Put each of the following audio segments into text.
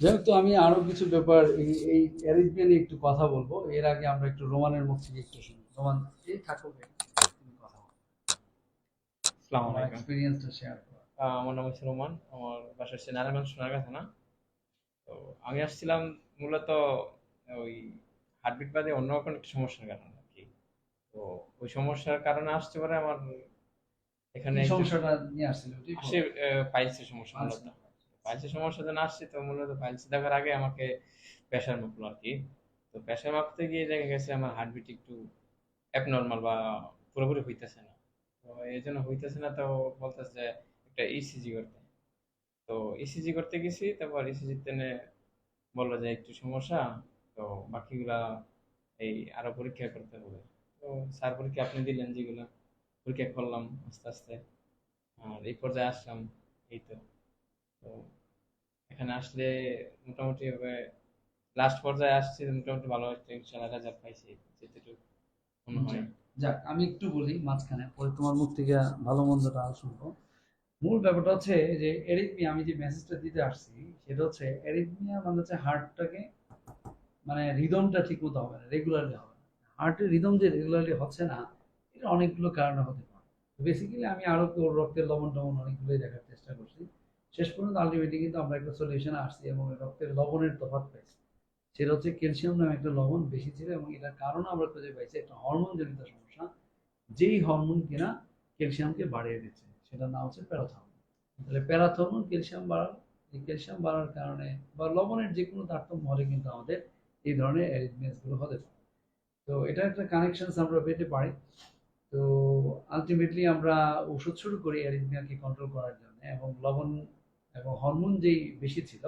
যেহেতু আমি আরও কিছু ব্যাপার এই অ্যারেঞ্জমেন্ট নিয়ে একটু কথা বলব এর আগে আমরা একটু রোমানের মুখ থেকে একটু শুনি। রোমান এই থাকো এক্সপিরিয়েন্সটা শেয়ার করো। আমার নাম হচ্ছে রোমান আমার বাসা হচ্ছে নারায়ণগঞ্জ সোনারগাঁ থানা। তো আমি আসছিলাম মূলত ওই হার্টবিট বাদে অন্য কোনো একটা সমস্যার কারণে আর কি। তো ওই সমস্যার কারণে আসতে পারে আমার এখানে সমস্যাটা নিয়ে আসছিল। আসে পাইলসের সমস্যা মূলত। পাইলসের সমস্যা জন্য আসছে, তো মূলত পাইলস দেখার আগে আমাকে প্রেশার মাপলো আর কি। তো প্রেশার মাপতে গিয়ে দেখা গেছে আমার হার্টবিট একটু অ্যাবনর্মাল বা পুরোপুরি হইতেছে না। তো এই জন্য হইতেছে না, তো বলতেছে যে একটা ইসিজি করতে। তো ইসিজি করতে গেছি, তারপর ইসিজি তেনে বলল যে একটু সমস্যা, তো বাকিগুলা এই আরও পরীক্ষা করতে হবে। তো স্যার পরীক্ষা আপনি দিলেন যেগুলো, পরীক্ষা করলাম আস্তে আস্তে। আর এই পর্যায়ে আসলাম, এই তো। তো এখানে আসলে মোটামুটি ভাবে লাস্ট পর্যায়ে আসছি, মোটামুটি ভালো একটা ইনশাল্লাহ রেজাল্ট পাইছি যেটুকু মনে হয়। যাক, আমি একটু বলি মাঝখানে, পরে তোমার মুখ থেকে ভালো মন্দটা শুনব। মূল ব্যাপারটা হচ্ছে যে এরিথমিয়া আমি যে মেসেজটা দিতে আসছি, সেটা হচ্ছে এরিথমিয়া মানে হচ্ছে হার্টটাকে মানে রিদমটা ঠিক মতো হবে না রেগুলারলি হবে না। হার্টের রিদম যে রেগুলারলি হচ্ছে না এটা অনেকগুলো কারণে হতে পারে। বেসিক্যালি আমি আরও রক্তের লবণ টবণ অনেকগুলোই দেখার চেষ্টা করছি। শেষ পর্যন্ত আলটিমেটলি কিন্তু আমরা একটা সলিউশনে আসছি এবং রক্তের লবণের তফাৎ পাইছি। সেটা হচ্ছে ক্যালসিয়াম নামে একটা লবণ বেশি ছিল এবং এটার কারণ আমরা খুঁজে পাইছি একটা হরমোন জনিত সমস্যা। যেই হরমোন কিনা ক্যালসিয়ামকে বাড়িয়ে দিচ্ছে, সেটার নাম হচ্ছে প্যারাথর্মোন তাহলে প্যারাথর্মোন ক্যালসিয়াম বাড়ার, এই ক্যালসিয়াম বাড়ার কারণে বা লবণের যে কোনো তারতম্য হলে কিন্তু আমাদের এই ধরনের অ্যারেঞ্জমেন্টসগুলো হতে পারে। তো এটা একটা কানেকশন আমরা পেতে পারি। তো আলটিমেটলি আমরা ওষুধ শুরু করি অ্যারিথমিয়াকে কন্ট্রোল করার জন্য এবং লবণ এবং হরমোন যেই বেশি ছিল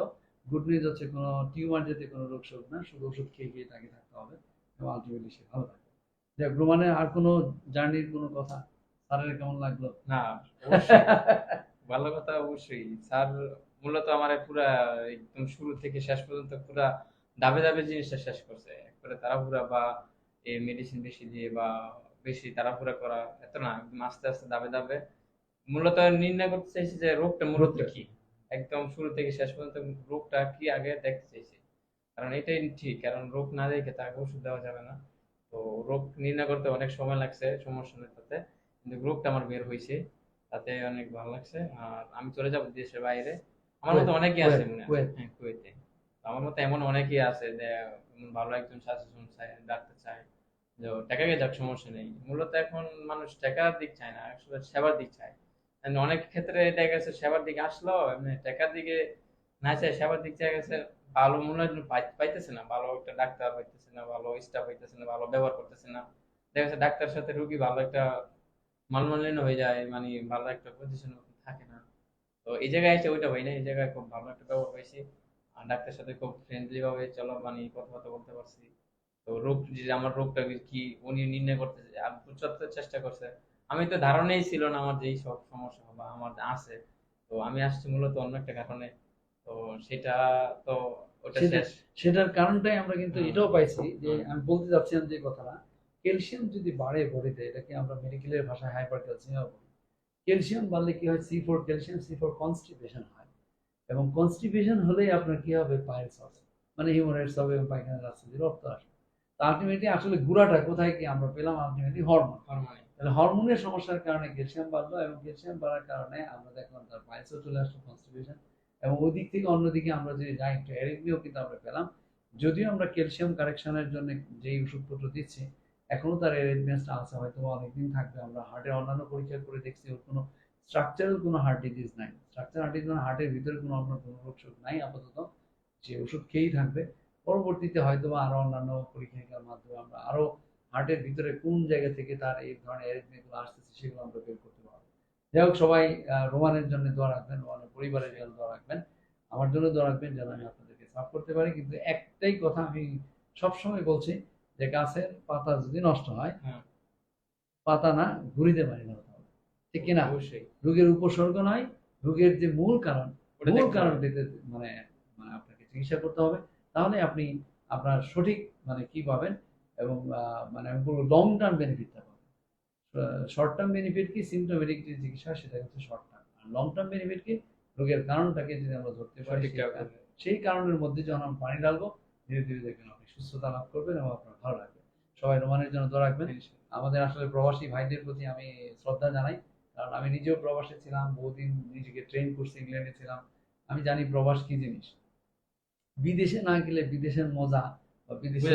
গুড নিউজ হচ্ছে কোনো টিউমার জাতীয় কোনো রোগ শোক না শুধু ওষুধ খেয়ে খেয়ে তাকে থাকতে হবে এবং আলটিমেটলি সে ভালো থাকবে। যাক রোমানের আর কোনো জার্নির কোনো কথা? স্যারের কেমন লাগল? না ভালো কথা অবশ্যই। স্যার মূলত আমার পুরা একদম শুরু থেকে শেষ পর্যন্ত পুরা দাবে দাবে জিনিসটা শেষ করছে। একবারে তাড়াহুড়া বা এই মেডিসিন বেশি দিয়ে বা বেশি তাড়াহুড়া করা এত না একদম আস্তে আস্তে দাবে দাবে মূলত নির্ণয় করতে চাইছি যে রোগটা মূলত কি? একদম শুরু থেকে শেষ পর্যন্ত রোগটা কি আগে দেখতে চাইছি? কারণ এটাই ঠিক কারণ রোগ না দেখে তাকে ওষুধ দেওয়া যাবে না। তো রোগ নির্ণয় করতে অনেক সময় লাগছে সমস্যা নেই তাতে। কিন্তু রোগটা আমার বের হয়েছে তাতে অনেক ভালো লাগছে। আর আমি চলে যাব দেশের বাইরে। আমার মতো অনেকেই আছে মনে হয়। হ্যাঁ কুয়েতে। আমার মতো এমন অনেকেই আছে যে ভালো একজন সাজেশন চায় ডাক্তার চায় যে টাকাকে যাক সমস্যা নেই। মূলত এখন মানুষ টাকার দিক চায় না আসলে সেবার দিক চায়। অনেক ক্ষেত্রে দেখা গেছে সেবার দিকে আসলো, এমনি টাকার দিকে না চায়, সেবার দিক চায় গেছে ভালো মূল্যায়ন পাই- পাইতেছে না, ভালো একটা ডাক্তার পাইতেছে না, ভালো স্টাফ পাইতেছে না, ভালো ব্যবহার করতেছে না। দেখা যাচ্ছে ডাক্তারের সাথে রুগী ভালো একটা মানমালিন্য হয়ে যায় মানে ভালো একটা পজিশন থাকে না। তো এই জায়গায় এসে ওইটা হয় না এই জায়গায় খুব ভালো একটা ব্যবহার পাইছি। আর ডাক্তারের সাথে খুব ফ্রেন্ডলি ভাবে চলো মানে কথাবার্তা বলতে পারছি। তো রোগ, যে আমার রোগটা কি, উনি নির্ণয় করতে আর চেষ্টা করছে। আমি তো ধারণাই ছিল না আমার যেই সব সমস্যা বা আমার আছে। তো আমি আসছি মূলত অন্য একটা কারণে। তো সেটা তো ওটা শেষ। সেটার কারণটাই আমরা কিন্তু এটাও পাইছি যে আমি বলতে যাচ্ছিলাম যে কথাটা ক্যালসিয়াম যদি বাড়ে বডিতে এটাকে আমরা মেডিকেলের ভাষায় হাইপার ক্যালসিয়াম বলি? ক্যালসিয়াম বাড়লে কি হয়? C four calcium C four constipation হয়। এবং কনস্টিপেশন হলেই আপনার কি হবে? পাইলস হবে মানে হিউম্যানাইটস হবে এবং পায়খানার রাস্তা দিয়ে রক্ত আসবে। তো আলটিমেটলি আসলে গুড়াটা কোথায় কি আমরা পেলাম? আলটিমেটলি হরমোন হরমোনে তাহলে হরমোনের সমস্যার কারণে ক্যালসিয়াম বাড়লো এবং ক্যালসিয়াম বাড়ার কারণে আমরা দেখলাম তার পাইলসও চলে আসলো কনস্টিপেশন এবং ওই দিক থেকে অন্যদিকে আমরা যদি যাই একটু অ্যারিথমিয়াও কিন্তু আমরা পেলাম, যদিও আমরা ক্যালসিয়াম কারেকশনের জন্য যেই ওষুধপত্র দিচ্ছি, এখনও তার অ্যারেঞ্জমেন্টটা আছে, হয়তো অনেকদিন থাকবে। আমরা হার্টের অন্যান্য পরীক্ষা করে দেখছি, ওর কোনো স্ট্রাকচারাল কোনো হার্ট ডিজিজ নাই। স্ট্রাকচার হার্ট ডিজিজ হার্টের ভিতরে কোনো অন্য কোনো রোগ নাই, আপাতত যে ওষুধ খেয়েই থাকবে। পরবর্তীতে হয়তো বা আরও অন্যান্য পরীক্ষা নিরীক্ষার মাধ্যমে আমরা আরও হার্টের ভিতরে কোন জায়গা থেকে তার এই ধরনের অ্যারেঞ্জমেন্টগুলো আসতেছে সেগুলো আমরা বের করতে পারব। যাই হোক সবাই রোমানের জন্য দোয়া রাখবেন রোমানের পরিবারের জন্য দোয়া রাখবেন। আমার জন্য দোয়া রাখবেন যেন আমি আপনাদেরকে সাফ করতে পারি। কিন্তু একটাই কথা আমি সবসময় বলছি যে গাছের পাতা যদি নষ্ট হয় হ্যাঁ। পাতা না ঘুরিতে পারি না। ঠিক কিনা? অবশ্যই। রোগের উপসর্গ নয় রোগের যে মূল কারণ মূল। কারণটিতে মানে মানে আপনাকে চিকিৎসা করতে হবে। তাহলে আপনি আপনার সঠিক মানে কি পাবেন এবং মানে আমি বলব লং টার্ম বেনিফিটটা পাবেন শর্ট টার্ম বেনিফিট কি সিমটোমেটিক যে চিকিৎসা সেটা হচ্ছে শর্ট টার্ম আর লং টার্ম বেনিফিট কি? রোগের কারণটাকে যদি আমরা ধরতে পারি সেই কারণের মধ্যে যখন আমরা পানি ঢালবো ধীরে ধীরে দেখবেন আপনি সুস্থতা লাভ করবেন এবং আপনার ভালো লাগবে। সবাই রোমানের জন্য দোয়া রাখবেন। আমাদের আসলে প্রবাসী ভাইদের প্রতি আমি শ্রদ্ধা জানাই। কারণ আমি নিজেও প্রবাসে ছিলাম বহুদিন নিজেকে ট্রেন করছি ইংল্যান্ডে ছিলাম। আমি জানি প্রবাস কি জিনিস। বিদেশে না গেলে বিদেশের মজা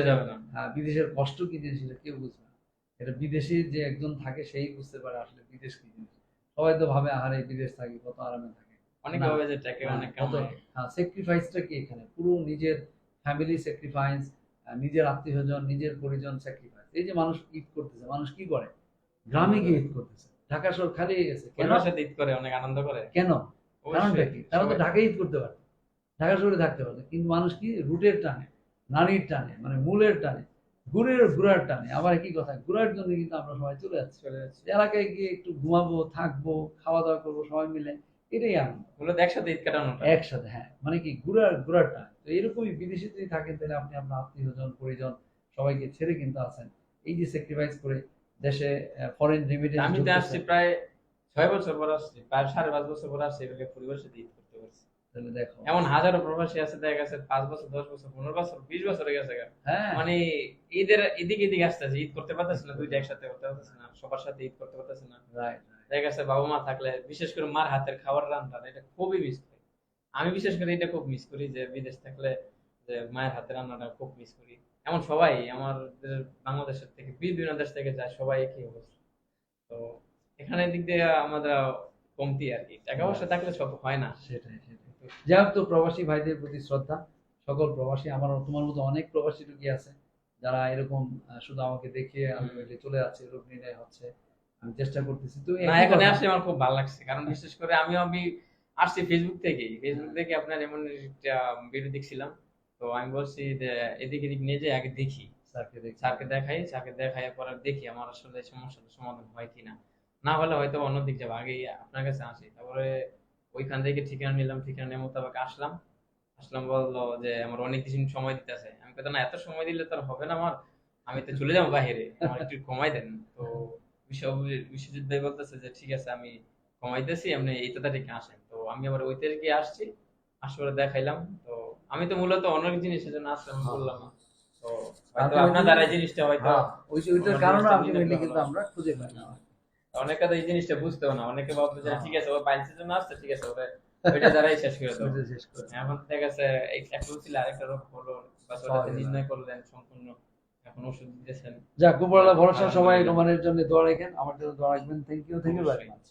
যাবে না। হ্যাঁ বিদেশের কষ্ট কি জিনিস এটা কেউ বুঝবে না। এটা বিদেশে যে একজন থাকে সেই বুঝতে পারে আসলে বিদেশ কি জিনিস। সবাই তো ভাবে আহারে বিদেশ থাকি কত আরামে থাকে। অনেক ভাবে যে টাকা অনেক হ্যাঁ স্যাক্রিফাইসটা কি এখানে? পুরো নিজের ফ্যামিলি স্যাক্রিফাইস নিজের আত্মীয় স্বজন নিজের পরিজন স্যাক্রিফাইস এই যে মানুষ ঈদ করতেছে মানুষ কি করে? গ্রামে গিয়ে ঈদ করতেছে। ঢাকা শহর খালি হয়ে গেছে। কেন? সাথে ঈদ করে অনেক আনন্দ করে। কেন? কারণটা কি? তারা তো ঢাকায় ঈদ করতে পারে ঢাকা শহরে থাকতে পারে কিন্তু মানুষ কি রুটের টানে? নারীর টানে মানে মূলের টানে ঘুরের ঘুরার টানে। আবার কি কথা ঘুরার জন্য কিন্তু আমরা সবাই চলে যাচ্ছি। চলে যাচ্ছে। এলাকায় গিয়ে একটু ঘুমাবো থাকব খাওয়া দাওয়া করব সবাই মিলে এটাই আনন্দ। মূলত একসাথে ঈদ কাটানোটা একসাথে হ্যাঁ মানে কি ঘুরার ঘুরার টানে। তো এরকমই বিদেশে যদি থাকেন তাহলে আপনি আপনার আত্মীয় স্বজন পরিজন সবাইকে ছেড়ে কিন্তু আছেন। এই যে স্যাক্রিফাইস করে দেশে ফরেন রেমিটেন্স আমি তো আসছি প্রায় ছয় বছর পর আসছি প্রায় সাড়ে পাঁচ বছর পর আসছি এভাবে পরিবারের সাথে ঈদ দেখো। এমন হাজারো প্রবাসী আছে দেখা গেছে পাঁচ বছর দশ বছর পনেরো বছর বিশ বছর গেছে হ্যাঁ। মানে ঈদের এদিকে এদিকে আসতেছে ঈদ করতে পারতেছে না দুইটা একসাথে করতে পারতেছে না সবার সাথে ঈদ করতে পারতেছে না। দেখা গেছে বাবা মা থাকলে বিশেষ করে মার হাতের খাবার রান্না এটা খুবই মিস করি। আমি বিশেষ করে এটা খুব মিস করি যে বিদেশ থাকলে যে মায়ের হাতের রান্নাটা খুব মিস করি। এমন সবাই আমার বাংলাদেশের থেকে বিভিন্ন দেশ থেকে যায় সবাই একই অবস্থা। তো এখানে দিক দিয়ে আমাদের কমতি আর কি। টাকা পয়সা থাকলে সব হয় না। সেটাই সেটাই। যাই হোক তো প্রবাসী ভাইদের প্রতি শ্রদ্ধা। সকল প্রবাসী আমার তোমার মতো অনেক প্রবাসী রুগী আছে। যারা এরকম শুধু আমাকে দেখে আলটিমেটলি চলে যাচ্ছে রোগ নির্ণয় হচ্ছে। আমি চেষ্টা করতেছি। তো এখানে। আসলে আমার খুব ভালো লাগছে। কারণ বিশেষ করে আমি আমি আসছি ফেসবুক থেকেই ফেসবুক থেকে আপনার এমন একটা ভিডিও দেখছিলাম। তো আমি বলছি যে এদিক এদিক নিয়ে যে আগে দেখি। স্যারকে দেখাই স্যারকে দেখাই পরে দেখি আমার আসলে সমস্যাটা সমাধান হয় কিনা। না হলে হয়তো অন্য দিক যাব। আগে আপনার কাছে আসি। তারপরে ওইখান থেকে ঠিকানা নিলাম ঠিকানা নিয়ে মোতাবেক আসলাম। আসলাম বলল যে আমার অনেক কিছু সময় দিতেছে। আমি কথা না এত সময় দিলে তো হবে না আমার। আমি তো চলে যাব বাইরে আমার একটু কমাই দেন। তো বিশ্বজিৎ ভাই বলতেছে যে ঠিক আছে আমি কমাইতেছি আপনি এই তো তারিখে আসেন। তো আমি আবার ওই তারিখে আসছি। আসলে দেখাইলাম। তো আমি তো মূলত অনেক জিনিসের জন্য আসলাম হ্যাঁ। বললাম। তো হয়তো আপনার দ্বারা জিনিসটা হয়তো হ্যাঁ, ওইটার কারণে আলটিমেটলি কিন্তু আমরা খুঁজে পাই না। অনেকে তো এই জিনিসটা বুঝতেও না অনেকে ভাবতো যে হ্যাঁ। ঠিক আছে ও বাইলসের জন্য আসছে ঠিক আছে ওইটা দ্বারাই শেষ করে এখন দেখা গেছে একটা ছিল আরেকটা রোগ হলো বা ওটাতে নির্ণয় করলেন সম্পূর্ণ এখন ওষুধ দিতেছেন যাক উপরওয়ালা ভরসা সবাই রোমানের জন্য দোয়া রাখেন আমার জন্য দোয়া রাখবেন। Thank you thank you very. Much